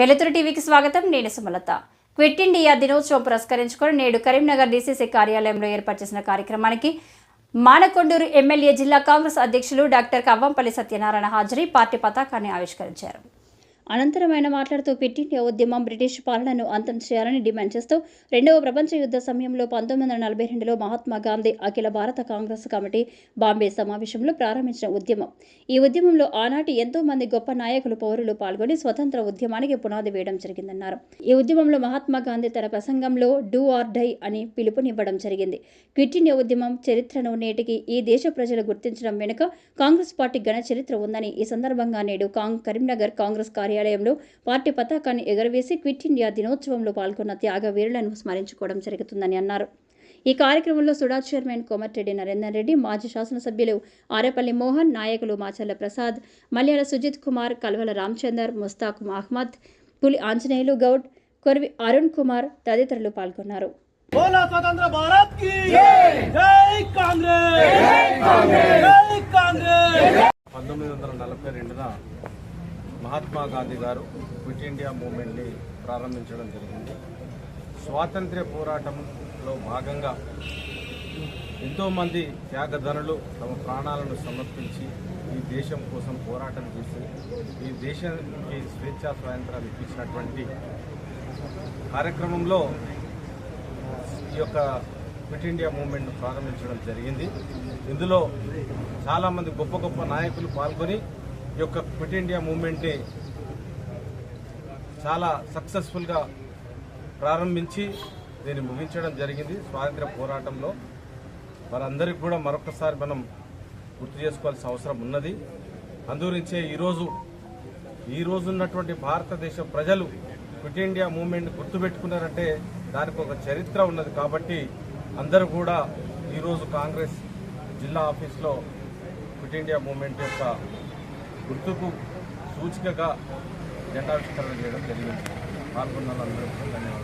వెలుతురు టీవీకి స్వాగతం. నేను సుమలత. క్విట్ ఇండియా దినోత్సవం పురస్కరించుకొని నేడు కరీంనగర్ డీసీసీ కార్యాలయంలో ఏర్పాటు చేసిన కార్యక్రమానికి మానకొండూరు ఎమ్మెల్యే జిల్లా కాంగ్రెస్ అధ్యక్షులు డాక్టర్ కవ్వంపల్లి సత్యనారాయణ హాజరై పార్టీ పతాకాన్ని ఆవిష్కరించారు. అనంతరం ఆయన మాట్లాడుతూ క్విట్ ఇండియా ఉద్యమం బ్రిటిష్ పాలనను అంతం చేయాలని డిమాండ్ చేస్తూ రెండవ ప్రపంచ యుద్ధ సమయంలో పంతొమ్మిది వందల నలభై రెండులో మహాత్మా గాంధీ అఖిల భారత కాంగ్రెస్ కమిటీ బాంబే సమావేశంలో ప్రారంభించిన ఉద్యమం. ఈ ఉద్యమంలో ఆనాటి ఎంతో మంది గొప్ప నాయకులు పౌరులు పాల్గొని స్వతంత్ర ఉద్యమానికి పునాది వేయడం జరిగిందన్నారు. ఈ ఉద్యమంలో మహాత్మా గాంధీ తన ప్రసంగంలో డూ ఆర్ డై అని పిలుపునివ్వడం జరిగింది. క్విట్ ఇండియా ఉద్యమం చరిత్రను నేటికి ఈ దేశ ప్రజలు గుర్తించడం వెనుక కాంగ్రెస్ పార్టీ ఘన చరిత్ర ఉందని ఈ సందర్భంగా నేడు కాంగ్ కరీంనగర్ కాంగ్రెస్ కార్యాలయంలో పార్టీ పతాకాన్ని ఎగరవేసి క్విట్ ఇండియా దినోత్సవంలో పాల్గొన్న త్యాగవీరులను స్మరించుకోవడం జరుగుతుందని అన్నారు. ఈ కార్యక్రమంలో సుడా చైర్మన్ కోమటిరెడ్డి నరేందర్ రెడ్డి మాజీ శాసనసభ్యులు ఆరేపల్లి మోహన్ నాయకులు మాచర్ల ప్రసాద్ మల్యాల సుజిత్ కుమార్ కల్వల రామచందర్ ముస్తాకు అహ్మద్ పులి ఆంజనేయులు గౌడ్ కొరివి అరుణ్ కుమార్ తదితరులు పాల్గొన్నారు. స్వతంత్ర భారత్ కాంగ్రెస్! మహాత్మా గాంధీ గారు క్విట్ ఇండియా మూమెంట్ని ప్రారంభించడం జరిగింది. స్వాతంత్ర్య పోరాటంలో భాగంగా ఎంతోమంది త్యాగధనులు తమ ప్రాణాలను సమర్పించి ఈ దేశం కోసం పోరాటం చేసి ఈ దేశానికి స్వేచ్ఛా స్వాతంత్రాలు ఇప్పించినటువంటి కార్యక్రమంలో ఈ యొక్క క్విట్ ఇండియా మూవ్మెంట్ను ప్రారంభించడం జరిగింది. ఇందులో చాలామంది గొప్ప గొప్ప నాయకులు పాల్గొని ఈ యొక్క క్విట్ ఇండియా మూవ్మెంట్ని చాలా సక్సెస్ఫుల్గా ప్రారంభించి దీన్ని ముగించడం జరిగింది. స్వాతంత్ర పోరాటంలో వారందరికీ కూడా మరొకసారి మనం గుర్తు చేసుకోవాల్సిన అవసరం ఉన్నది. అందుగురించే ఈరోజు ఈ రోజు ఉన్నటువంటి భారతదేశ ప్రజలు క్విట్ ఇండియా మూమెంట్ గుర్తుపెట్టుకున్నారంటే దానికి ఒక చరిత్ర ఉన్నది కాబట్టి అందరూ కూడా ఈరోజు కాంగ్రెస్ జిల్లా ఆఫీస్లో క్విట్ ఇండియా మూవ్మెంట్ యొక్క గుర్తుకు సూచికగా జెండావిష్కరణ చేయడం జరిగింది. పాల్గొన్న వాళ్ళందరికీ ధన్యవాదాలు.